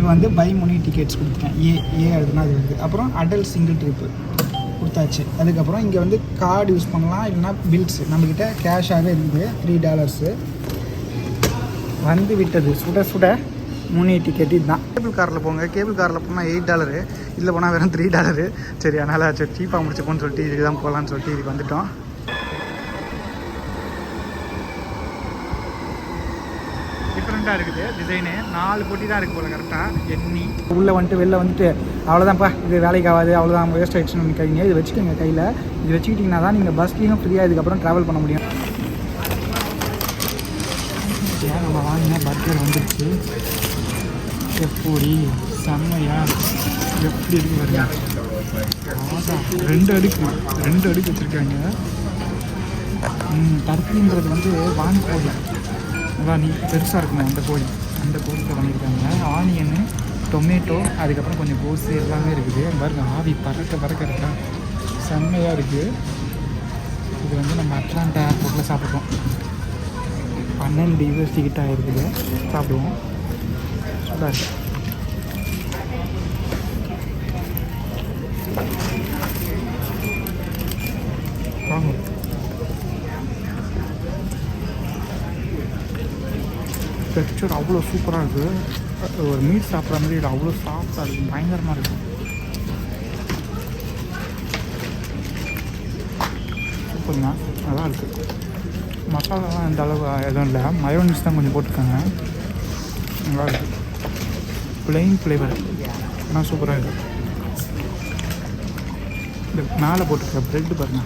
இப்போ வந்து by மொனி tickets கொடுத்துட்டேன். ஏ ஏ அதுனா அது வருது அப்புறம் அடல்ட் சிங்கிள் ட்ரிப்பு கொடுத்தாச்சு. அதுக்கப்புறம் இங்கே வந்து கார்டு யூஸ் பண்ணலாம் இல்லைன்னா பில்ஸ் நம்மக்கிட்ட கேஷாகவே இருக்குது த்ரீ டாலர்ஸு வந்து விட்டது. சுட சுட மூணு டிக்கெட் இதுதான். கேபிள் காரில் போங்க. கேபிள் காரில் போனால் எயிட் டாலரு இதில் போனால் வெறும் த்ரீ டாலரு சரி அதனால் சரி சீப்பாக முடிச்சுப்போன்னு சொல்லிட்டு இதுக்கு தான் போகலான்னு சொல்லிட்டு இதுக்கு வந்துட்டோம். டிஃப்ரெண்ட்டாக இருக்குது டிசைனு நாலு பொட்டி தான் இருக்குது போல் கரெக்டாக எண்ணி. உள்ளே வந்துட்டு வெளில வந்துட்டு அவ்வளோதான்ப்பா இது வேலைக்கு ஆகாது அவ்வளோதான் வேஸ்ட் ஆகிடுச்சுன்னு நினைக்காதீங்க. இது வச்சுக்கோங்க கையில். இது வச்சுக்கிட்டிங்கன்னா தான் நீங்கள் பஸ்லேயும் ஃப்ரீயாக இதுக்கப்புறம் ட்ராவல் பண்ண முடியும். ஏன் நம்ம வாங்கின பர்கர் வந்துருச்சு? எப்படி? செம்மையா. எப்படி இருக்கு பாருங்க. ரெண்டு அடுக்கு ரெண்டு அடுக்கு வச்சுருக்காங்க. தர்க்கின்றது வந்து வாங்க கோழி. அதான் நீ பெருசாக இருக்குமே அந்த கோழி. அந்த கோழியில் பண்ணியிருக்காங்க ஆனியனு டொமேட்டோ அதுக்கப்புறம் கொஞ்சம் கோஸு எல்லாமே இருக்குது. பாருங்க ஆவி பறக்க பறக்க இருக்கா? செம்மையாக இருக்குது இது வந்து நம்ம அட்லாண்டா ஏர்போர்ட்டில் சாப்பிட்றோம் பன்னெண்டு யூஎஸ்டி கிட்ட ஆயிருக்குது சாப்பிடுவோம். சூடாக இருக்குது வாங்க. டெக்ஸ்சர் அவ்வளோ சூப்பராக இருக்குது ஒரு மீட் சாப்பிட்ற மாதிரி இது அவ்வளோ சாஃப்டாக இருக்குது பயங்கரமாக இருக்குது சூப்பருங்க நல்லா இருக்குது மசாலாலாம் எந்த அளவு எதுவும் இல்லை. மயோனிஸ் தான் கொஞ்சம் போட்டிருக்காங்க. நல்லா இருக்குது பிளெயின் ஃப்ளேவர் ஆனால் சூப்பராக இருக்குது இந்த மேலே போட்டிருக்க ப்ரெட்டு பாருங்க.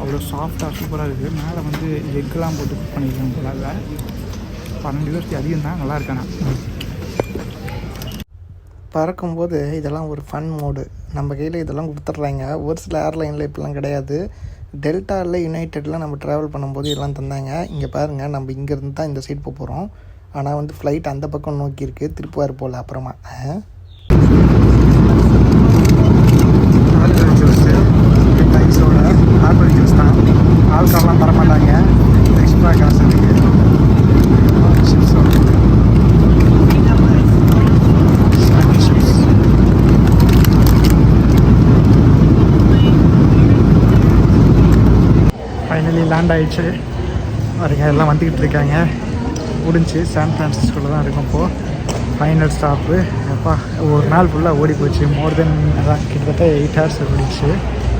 அவ்வளோ சாஃப்டாக சூப்பராக இருக்குது மேலே வந்து எக்லாம் போட்டு குக் பண்ணியிருக்காங்க போல பன்னெண்டு யூஎஸ்டி அதிகம் தான் நல்லா இருக்கானா? பறக்கும்போது இதெல்லாம் ஒரு ஃபன் மோடு நம்ம கையில் இதெல்லாம் கொடுத்துட்றாங்க. ஒரு சில ஏர்லைனில் இப்படிலாம் கிடையாது. டெல்டாவில் யுனைடெடில் நம்ம ட்ராவல் பண்ணும்போது இதெல்லாம் தந்தாங்க. இங்கே பாருங்கள் நம்ம இங்கேருந்து தான் இந்த சைட் போக போகிறோம் ஆனால் வந்து ஃப்ளைட் அந்த பக்கம் நோக்கி இருக்குது திருப்புவார் போல் அப்புறமா. ஃபைனலி பாருங்க எல்லாம் வந்துக்கிட்டு இருக்காங்க. முடிஞ்சு சான் ஃப்ரான்சிஸ்கோவில் தான் இருக்கும் இப்போது ஃபைனல் ஸ்டாப்பு அப்பா ஒரு நாள் ஃபுல்லாக ஓடி போச்சு. மோர் தென் அதான் கிட்டத்தட்ட எயிட் ஹவர்ஸ் ஓடிச்சு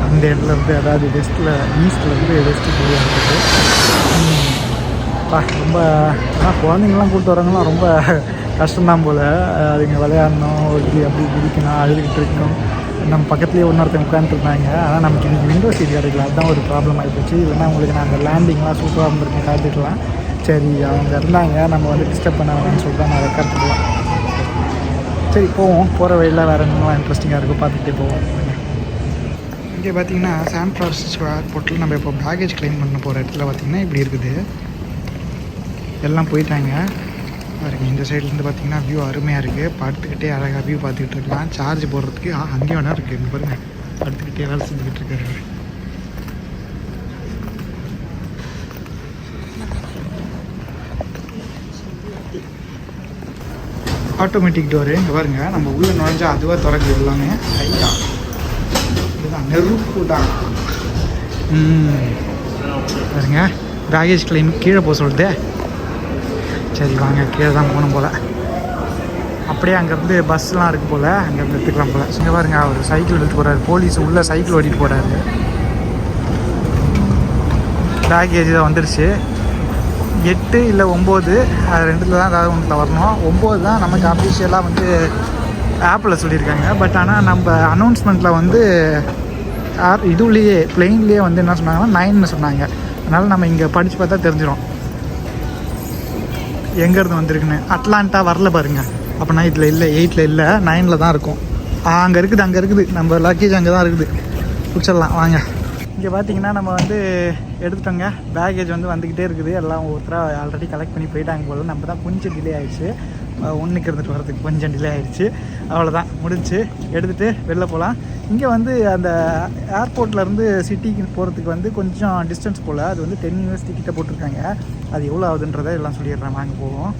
அந்த இடத்துல இருந்து அதாவது வெஸ்ட்டில் ஈஸ்ட்லேருந்து வெஸ்ட்டு போய் இருக்குது ரொம்ப ஆனால் குழந்தைங்களாம் கூப்பிட்டு வரவங்களாம் ரொம்ப கஷ்டம்தான் போல். அதுங்க விளையாடணும் இப்படி அப்படி பிடிக்கணும் அழுதுகிட்டு இருக்கணும் நம்ம பக்கத்துலேயே இன்னொருத்தங்க உட்காந்துருந்தாங்க ஆனால் நமக்கு இன்றைக்கி விண்டோ சீட் கிடைக்கல. அதுதான் ஒரு ப்ராப்ளம் ஆகிப்போச்சு இல்லைன்னா உங்களுக்கு நான் அந்த லேண்டிங்லாம் சூப்பராக இருந்திருக்கேன் காத்துக்கலாம் சரி அவங்க இருந்தாங்க. நம்ம வந்து டிஸ்டர்ப் பண்ண வேணாம்னு சொல்லிட்டு தான் நான் ரெக்கார்ட் சரி போவோம். போகிற வழியில் வேறு என்னெல்லாம் இன்ட்ரெஸ்டிங்காக இருக்கும் பார்த்துக்கிட்டே போவோம். இங்கே பார்த்தீங்கன்னா சான் ஃப்ரான்சிஸ்கோ ஏர்போர்ட்டில் நம்ம இப்போ பேகேஜ் கிளைம் பண்ண போகிற இடத்துல பார்த்தீங்கன்னா இப்படி இருக்குது. எல்லாம் போயிட்டாங்க. பாருங்க இந்த சைட்லேருந்து பார்த்தீங்கன்னா வியூ அருமையாக இருக்குது படுத்துக்கிட்டே அழகாக வியூ பார்த்துக்கிட்டு இருக்கலாம். சார்ஜ் போடுறதுக்கு ஆ, அங்கே வேணா இருக்குது இங்கே பாருங்க படுத்துக்கிட்டே வேலை செஞ்சுக்கிட்டு இருக்காரு ஆட்டோமேட்டிக் டோரு இங்கே பாருங்க. நம்ம உள்ளே நுழைஞ்சால் அதுவாக திறக்குது எல்லாமே. ஐயா இதுதான் நெருப்பு தான். ம். பாருங்க பேகேஜ் கிளைம் கீழே போக சொல்லுது. சரி வாங்க கீழே தான் போகணும் போல். அப்படியே அங்கேருந்து பஸ்லாம் இருக்குது போல். அங்கேருந்து எடுத்துக்கலாம் போல். இங்கே பாருங்க அவர் சைக்கிள் எடுத்து போகிறாரு போலீஸ் உள்ளே சைக்கிள் ஓட்டிட்டு போகிறாரு பேக்கேஜ் தான் வந்துருச்சு. எட்டு இல்லை ஒம்பது அது ரெண்டுத்தில் தான் ஏதாவது ஒன்றில் வரணும். ஒம்பது தான் நமக்கு அஃபிஷியலாக வந்து ஆப்பில் சொல்லியிருக்காங்க. பட் ஆனால் நம்ம அனௌன்ஸ்மெண்ட்டில் வந்து இதுலேயே பிளெயின்லேயே வந்து என்ன சொன்னாங்கன்னா நைன்னு சொன்னாங்க. அதனால் நம்ம இங்கே படித்து பார்த்தா தெரிஞ்சிடும் எங்கேருந்து வந்திருக்குன்னு? அட்லாண்டா வரல பாருங்க. அப்போனா இதில் இல்லை எயிட்டில் இல்லை நைனில் தான் இருக்கும். அங்கே இருக்குது அங்கே இருக்குது. நம்ம லக்கேஜ் அங்கே தான் இருக்குது. பிடிச்சிடலாம் வாங்க. இங்கே பார்த்தீங்கன்னா நம்ம வந்து எடுத்துட்டோங்க. பேகேஜ் வந்து வந்துக்கிட்டே இருக்குது. எல்லாம் ஒருத்தராக ஆல்ரெடி கலெக்ட் பண்ணி போயிட்டாங்க போல. நம்ம தான் கொஞ்சம் டிலே ஆயிடுச்சு. ஒன்றுக்கு இருந்துட்டு வரதுக்கு கொஞ்சம் டிலே ஆயிடுச்சு. அவ்வளோதான் முடிஞ்சு. எடுத்துகிட்டு வெளில போகலாம் இங்கே வந்து அந்த ஏர்போர்ட்லேருந்து சிட்டிக்கு போகிறதுக்கு வந்து கொஞ்சம் டிஸ்டன்ஸ் போல். அது வந்து டென் யூனிவர்சிட்டி கிட்ட போட்டிருக்காங்க. அது எவ்வளோ ஆகுதுன்றதை எல்லாம் சொல்லிடுறேன். வாங்க போவோம்.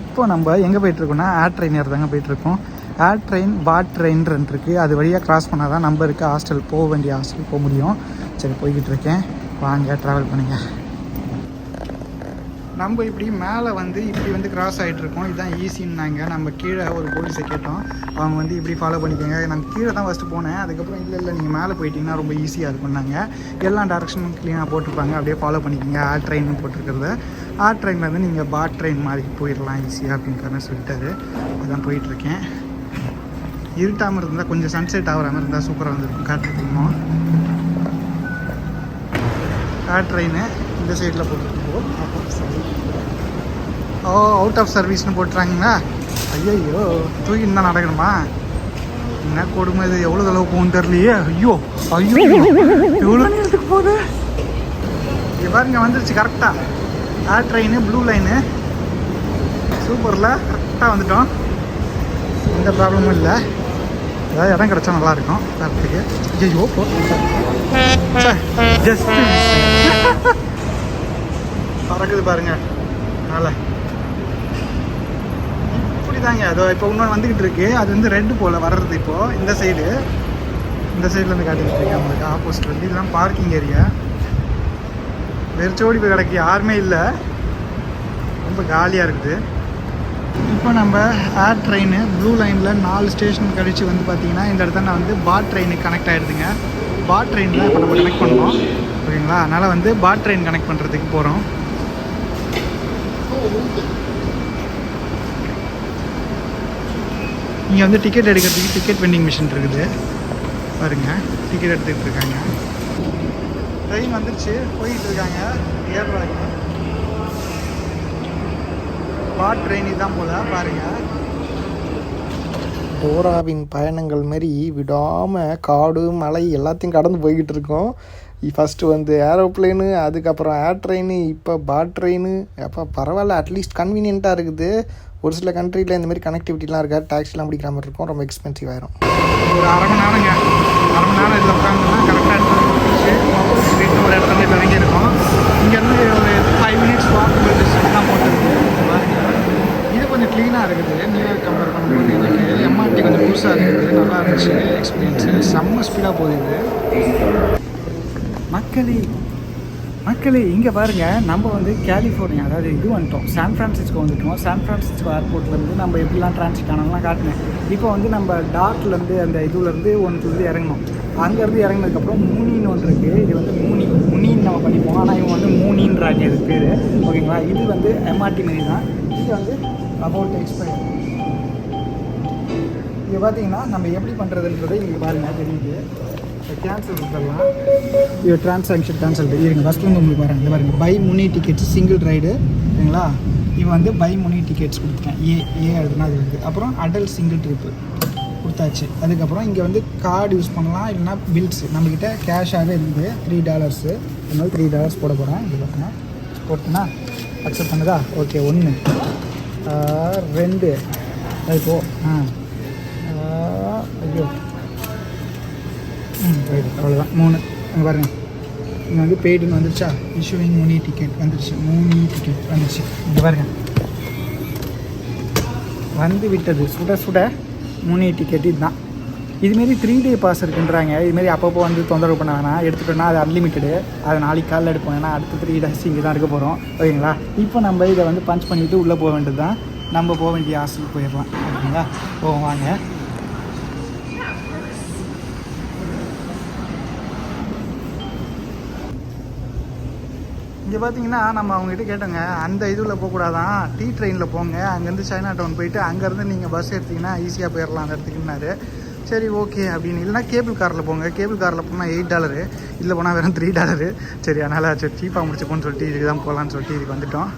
இப்போ நம்ம எங்கே போயிட்டுருக்கோம்னா ஏர் ட்ரெயினர் தாங்க போயிட்டுருக்கோம் ஏர் ட்ரெயின் பாட் ட்ரெயின் இருக்குது அது வழியாக க்ராஸ் பண்ணால் தான் நம்ம இருக்க ஹாஸ்டல் போக வேண்டிய ஹாஸ்டல் போக முடியும். சரி போய்கிட்டு இருக்கேன். வாங்க ட்ராவல் பண்ணுங்க. நம்ம இப்படி மேலே வந்து இப்படி வந்து கிராஸ் ஆகிட்டு இருக்கோம். இதுதான் ஈஸின்னாங்க நம்ம கீழே ஒரு போலீஸை கேட்டோம். அவங்க வந்து இப்படி ஃபாலோ பண்ணிக்கோங்க. நான் கீழே தான் ஃபஸ்ட்டு போனேன். அதுக்கப்புறம் இல்லை இல்லை நீங்கள் மேலே போயிட்டீங்கன்னா ரொம்ப ஈஸியாக இருக்கும்னாங்க எல்லா டேரக்ஷனும் க்ளீனாக போட்டிருப்பாங்க. அப்படியே ஃபாலோ பண்ணிக்கோங்க. R train போட்டிருக்கிறத. ஆர் ட்ரெயினில் வந்து நீங்கள் பாட் ட்ரெயின் மாதிரி போயிடலாம் ஈஸியாக அப்படின்ற சொல்லிட்டாரு. அதான் போயிட்டுருக்கேன் இருட்டாமல் இருந்தால் கொஞ்சம் சன்செட் ஆகிற மாதிரி இருந்தால் சூப்பராக வந்துருக்கும் காட்டுறதுக்குமோ ஆர் ட்ரெயின் இந்த சைடில் போட்டுருக்கோம் ஓ அவுட் ஆஃப் சர்வீஸ்னு போட்டுறாங்களா? ஐயோ தூக்கிட்டு தான் நடக்கணுமா? என்ன கொடுமை இது? எவ்வளோ தளவு போகும் தெரியலையே. ஐயோ ஐயோ எவ்வளோ நேரத்துக்கு போகுது? இங்கே பாருங்க வந்துருச்சு கரெக்டாக ஏர் ட்ரெயின் ப்ளூ லைனு சூப்பரில் கரெக்டாக வந்துட்டோம். எந்த ப்ராப்ளமும் இல்லை. ஏதாவது இடம் கிடச்சா நல்லா இருக்கும் வரத்துக்கு ஐயோ போ ஜஸ்ட் பறக்குது பாருங்க. மேலே இப்படிதாங்க. அதோ இப்போ இன்னொன்று வந்துக்கிட்டு இருக்கு. அது வந்து ரெண்டு போல் வர்றது இப்போது இந்த சைடு இந்த சைடில் இருந்து காட்டிக்கிட்டு இருக்கேன். உங்களுக்கு ஆப்போசிட் வந்து. இதெல்லாம் பார்க்கிங் ஏரியா வெறிச்சோடி போய் கிடக்கு. யாருமே இல்லை. ரொம்ப காலியாக இருக்குது. இப்போ நம்ம ஏர் ட்ரெயின் ப்ளூ லைனில் நாலு ஸ்டேஷன் கழித்து வந்து பார்த்தீங்கன்னா இந்த இடத்துல நான் வந்து பாட் ட்ரெயினுக்கு கனெக்ட் ஆகிடுதுங்க பாட் ட்ரெயினில் இப்போ நம்ம கனெக்ட் பண்ணோம் ஓகேங்களா? அதனால் வந்து பாட் ட்ரெயின் கனெக்ட் பண்ணுறதுக்கு போகிறோம் இங்கே வந்து டிக்கெட் எடுக்கிறதுக்கு டிக்கெட் வெண்டிங் மிஷின் இருக்குது. பாருங்க டிக்கெட் எடுத்துகிட்டு இருக்காங்க. ட்ரெயின் வந்துருச்சு போயிட்டு இருக்காங்க. ஏறுறாங்க பாட் ட்ரெயின் இதான் போல பாருங்க. டோராவின் பயணங்கள் மாரி விடாமல் காடு மலை எல்லாத்தையும் கடந்து போய்கிட்டு இருக்கோம். ஃபஸ்ட்டு வந்து ஏரோப்ளேனு அதுக்கப்புறம் ஏர் ட்ரெயின் இப்போ பாட் ட்ரெயின் அப்போ பரவாயில்ல அட்லீஸ்ட் கன்வீனியண்ட்டாக இருக்குது. ஒரு சில கண்ட்ரியில் இந்த மாதிரி கனெக்டிவிட்டிலாம் இருக்கா டேக்ஸிலாம் பிடிக்கிற மாதிரி இருக்கும். ரொம்ப எக்ஸ்பென்சிவ் ஆயிரும். ஒரு அரை மணி நேரங்க. அரை மணி நேரம் இதில் உட்காந்துனா கரெக்டாக ஒரு இடத்துல இறங்கியிருக்கோம் இங்கேருந்து ஒரு ஃபைவ் மினிட்ஸ் வாக்கபிள் டிஸ்டன்ஸ் தான் போட்டுருக்கு பாருங்க. இது கொஞ்சம் இருக்குது நியூயார்க் கம்பேர் பண்ணும்போது எனக்கு எம்ஆர்டி கொஞ்சம் புதுசாக இருக்குது. நல்லா இருந்துச்சு. எக்ஸ்பீரியன்ஸு செம்ம ஸ்பீடாக போகுது மக்களே மக்களே இங்கே பாருங்க. நம்ம வந்து கலிஃபோர்னியா அதாவது இது வந்துட்டோம். சான் ஃப்ரான்சிஸ்கோ வந்துட்டோம். சான் ஃப்ரான்சிஸ்கோ ஏர்போர்ட்லேருந்து நம்ம எப்படிலாம் டிரான்சிட் ஆனாலாம் காட்டினேன். இப்போ வந்து நம்ம டார்க்லேருந்து அந்த இதுலேருந்து ஒன்றுலேருந்து இறங்கணும். அங்கேருந்து இறங்கினதுக்கப்புறம் மூனின்னு ஒன்று இருக்குது இது வந்து மூனி முனின்னு நம்ம பண்ணிப்போம். ஆனால் இவங்க வந்து மூனின்றாங்க இது பேர். ஓகேங்களா இது வந்து எம்ஆர்டி மாரி தான். இது வந்து அபவுட் எக்ஸ்பயர் இங்கே பார்த்தீங்கன்னா நம்ம எப்படி பண்ணுறதுன்றதை இங்கே பாருங்கள் தெரியுது. கேன்சல் கொடுத்துடலாம் இது டிரான்சாக்ஷன் கேன்சல் இருங்க ஃபஸ்ட்டு வந்து உங்களுக்கு பாருங்க இந்த பாருங்கள் buy Muni tickets single ride சரிங்களா? இவன் வந்து பை முனி டிக்கெட்ஸ் கொடுத்துட்டேன். ஏ ஏ அதுனா அது இருக்குது அப்புறம் அடல்ட் சிங்கிள் ட்ரிப்பு கொடுத்தாச்சு. அதுக்கப்புறம் இங்கே வந்து கார்டு யூஸ் பண்ணலாம் இல்லைனா பில்ஸ் நம்மக்கிட்ட கேஷாகவே இருக்குது. த்ரீ டாலர்ஸு அதனால த்ரீ டாலர்ஸ் போட போகிறேன் இது பார்த்தீங்கன்னா போட்டுனா அக்செப்ட் பண்ணுதா? ஓகே ஒன்று ரெண்டு அது போ ஆ ஐயோ ம் ரைட் அவ்வளோதான் மூணு அங்கே பாருங்க இங்கே வந்து பெய்டுன்னு வந்துருச்சா இஷ்யூவிங் மூணு டிக்கெட் வந்துருச்சு மூணு டிக்கெட் வந்துருச்சு இங்கே பாருங்க வந்து விட்டது சுட சுட மூணு டிக்கெட் இதுதான் இதுமாரி த்ரீ டே பாஸ் இருக்குன்றாங்க. இதுமாரி அப்பப்போ வந்து தொந்தரவு பண்ண வேணாம் எடுத்துட்டோன்னா அது அன்லிமிட்டடு அதை நாளைக்கு காலையில் எடுப்போம். ஏன்னா அடுத்த த்ரீ டேஸ் இங்கே தான் இருக்க போகிறோம் ஓகேங்களா? இப்போ நம்ம இதை வந்து பஞ்ச் பண்ணிவிட்டு உள்ளே போக வேண்டியது தான் நம்ம போக வேண்டிய ஹாஸ்டலுக்கு போயிடலாம். ஓகேங்களா? போவோம் வாங்க. இங்கே பார்த்தீங்கன்னா நம்ம அவங்ககிட்ட கேட்டோங்க. அந்த இதில் போகக்கூடாதான் டீ ட்ரெயினில் போங்க. அங்கேருந்து சைனா டவுன் போயிட்டு அங்கேருந்து நீங்கள் பஸ் எடுத்திங்கன்னா ஈஸியாக போயிடலாம் அந்த இடத்துக்குன்னாரு. சரி ஓகே அப்படின்னு. இல்லைனா கேபிள் காரில் போங்க. கேபிள் காரில் போனால் எயிட் டாலரு இல்லை போனால் வெறும் த்ரீ டாலரு சரி அதனால் சரி சீப்பாக முடிச்சுப்போன்னு சொல்லிட்டு இதுக்கு தான் போகலான்னு சொல்லிட்டு இதுக்கு வந்துட்டோம்.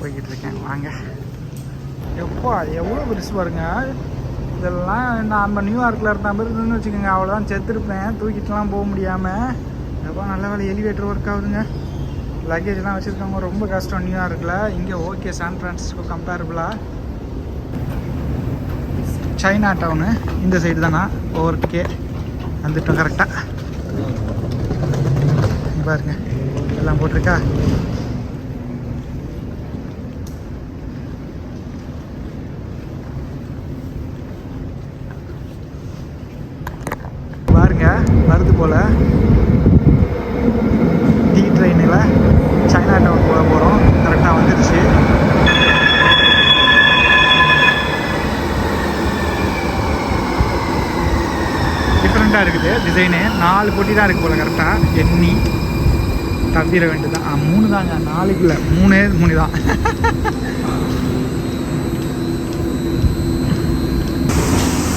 போய்கிட்டு இருக்கேன். வாங்க. எப்பா எவ்வளோ பெருசு பாருங்க. இதெல்லாம் நம்ம நியூயார்க்கில் இருந்த மாதிரி இருந்துன்னு வச்சுக்கோங்க. அவ்வளோதான் செத்துருப்பேன். தூக்கிட்டுலாம் போக முடியாமல் எப்போ நல்ல வேலை எலிவேட்டர் ஒர்க் ஆகுதுங்க. லக்கேஜ்லாம் வச்சுருக்கவங்க ரொம்ப கஷ்டம் நியூயார்க்கில் இங்கே ஓகே சான் ஃப்ரான்சிஸ்கோ கம்பேரபிளாக சைனா டவுனு இந்த சைடு தானா ஓவர்டேக்கே வந்துட்டோம் கரெக்டாக பாருங்க. எல்லாம் போட்டிருக்கா? பாருங்க வருது போல். நாலு பொட்டி தான் இருக்குது போல் கரெக்டாக எண்ணி தவிர வேண்டியதான் ஆ மூணு தாங்க. நாலுக்குள்ள மூணே மூணு தான்.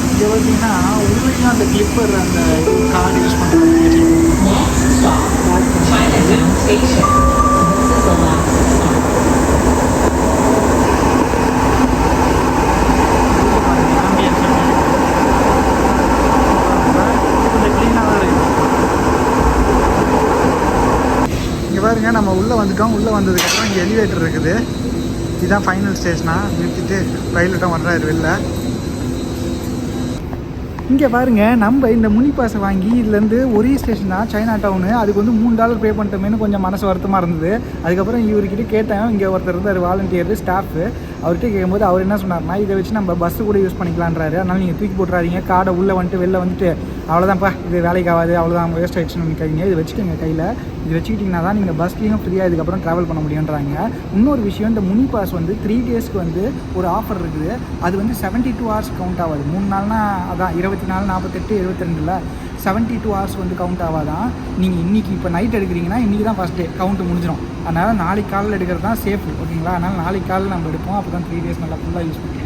இங்கே பார்த்தீங்கன்னா உள்ளேயும் அந்த கிளிப்பர் அந்த கார்டு யூஸ் பண்ணுறாங்க பாருங்க நம்ம உள்ளே வந்துட்டோம். உள்ளே வந்ததுக்கப்புறம் இங்கே எலிவேட்டர் இருக்குது. இதுதான் ஃபைனல் ஸ்டேஷனா நிறுத்திட்டு பைலட்டும் வர்றாரு வெளில. இங்கே பாருங்க நம்ம இந்த முனி பாஸை வாங்கி இதுலேருந்து ஒரே ஸ்டேஷன் தான் சைனா டவுனு அதுக்கு வந்து மூணு டாலர் பே பண்ணிட்டோமேனு கொஞ்சம் மனசு வருத்தமாக இருந்தது. அதுக்கப்புறம் இவர்கிட்ட கேட்டேன் இங்கே ஒருத்தர் இருந்தார் வாலண்டியர் ஸ்டாஃப் அவர்கிட்ட கேட்கும்போது அவர் என்ன சொன்னார்னா இதை வச்சு நம்ம பஸ்ஸு கூட யூஸ் பண்ணிக்கலான்றாரு அதனால் நீங்கள் தூக்கி போட்டுறாதீங்க காடை உள்ளே வந்துட்டு வெளில வந்துட்டு அவ்வளோதான்ப்பா இது வேலைக்கு ஆகாது அவ்வளோதான் வேஸ்ட் ஆகிடுச்சுன்னு நினைக்காதீங்க. இது வச்சுக்கோங்க கையில். இது வச்சுக்கிட்டிங்கன்னா தான் நீங்கள் பஸ்லேயும் ஃப்ரீயாக இதுக்கப்புறம் ட்ராவல் பண்ண முடியுன்றாங்க இன்னொரு விஷயம் இந்த முனி பாஸ் வந்து த்ரீ டேஸ்க்கு வந்து ஒரு ஆஃபர் இருக்குது. அது வந்து 72 டூ ஹவர்ஸ் கவுண்ட் ஆகாது. மூணு நாள்னா அதான் இருபத்தி நாலு நாற்பத்தெட்டு இருபத்தி ரெண்டில் செவன்ட்டி டூ ஹவர்ஸ் வந்து கவுண்ட் ஆகாதான். நீங்கள் இன்றைக்கி இப்போ நைட் எடுக்கிறீங்கன்னா இன்றைக்கி தான் ஃபஸ்ட் டே கவுண்ட் முடிஞ்சிடும் அதனால் நாளைக்கு காலையில் எடுக்கிறது தான் சேஃப் ஓகேங்களா அதனால் நாளைக்கு காலையில் நம்ம எடுப்போம். அப்போ தான் த்ரீ டேஸ் நல்லா ஃபுல்லாக யூஸ் பண்ணிக்கலாம்.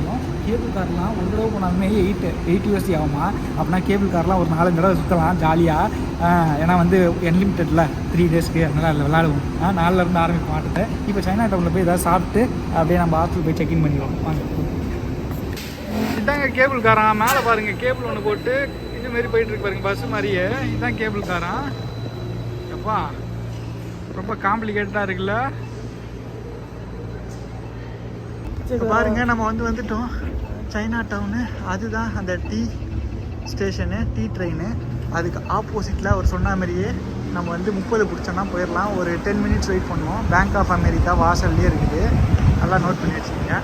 கேபிள் கார்லாம் ஒரு தடவை போனாலுமே எயிட் எயிட் யூஎஸ்டி ஆகுமா? அப்படின்னா கேபிள் கார்லாம் ஒரு நாலஞ்சு தடவை சுற்றலாம் ஜாலியாக ஏன்னா வந்து அன்லிமிட்டடில் த்ரீ டேஸ்க்கு அதனால் அதில் விளாடுவோம். நாலுலேருந்து ஆரம்பிக்க ஆட்டத்தை. இப்போ சைனா டவுனில் போய் ஏதாவது சாப்பிட்டு அப்படியே நம்ம ஹாஸ்டல் போய் செக்இன் பண்ணிடுவோம். வாங்க. இதாங்க கேபிள் காரான் மேலே பாருங்கள் கேபிள் ஒன்று போட்டு இதுமாரி போயிட்டுருக்கு பாருங்க பஸ் மாதிரியே. இதுதான் கேபிள் காரான் எப்பா ரொம்ப காம்ப்ளிகேட்டடாக இருக்குல்ல இப்ப பாருங்க நம்ம வந்து வந்துட்டோம். சைனா டவுனு அதுதான் அந்த டீ ஸ்டேஷனு டீ ட்ரெயின் அதுக்கு ஆப்போசிட்டில் அவர் சொன்ன மாதிரியே நம்ம வந்து முப்பது பிடிச்சோன்னா போயிடலாம். ஒரு டென் மினிட்ஸ் வெயிட் பண்ணுவோம். பேங்க் ஆஃப் அமெரிக்கா வாசல்லே இருக்குது. நல்லா நோட் பண்ணி வச்சுக்கோங்க.